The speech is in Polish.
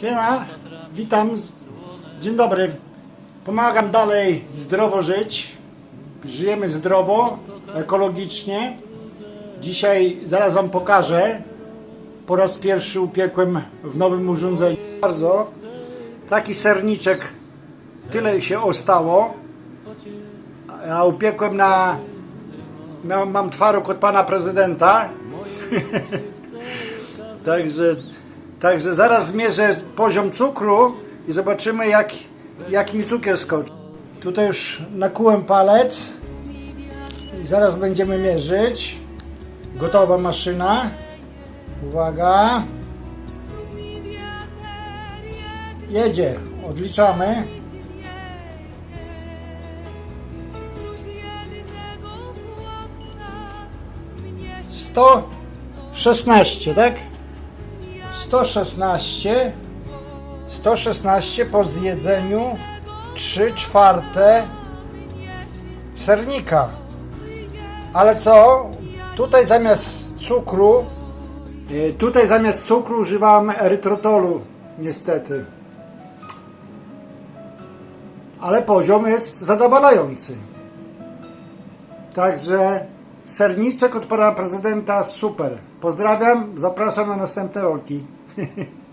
Siema, witam. Dzień dobry. Pomagam dalej zdrowo żyć. Żyjemy zdrowo, ekologicznie. Dzisiaj zaraz Wam pokażę. Po raz pierwszy upiekłem w nowym urządzeniu. Bardzo. Taki serniczek. Tyle się ostało. A upiekłem na, na mam twaróg od pana prezydenta. Także, także zaraz zmierzę poziom cukru i zobaczymy jak, jak mi cukier skoczy. Tutaj już nakułem palec i zaraz będziemy mierzyć. Gotowa maszyna. Uwaga. Jedzie. Odliczamy. Sto szesnaście, tak? 116 116 po zjedzeniu 3 czwarte sernika. Ale co? Tutaj zamiast cukru e, tutaj zamiast cukru używam erytrotolu niestety. Ale poziom jest zadowalający. Także serniczek od pana prezydenta super. Pozdrawiam, zapraszam na następne rolki.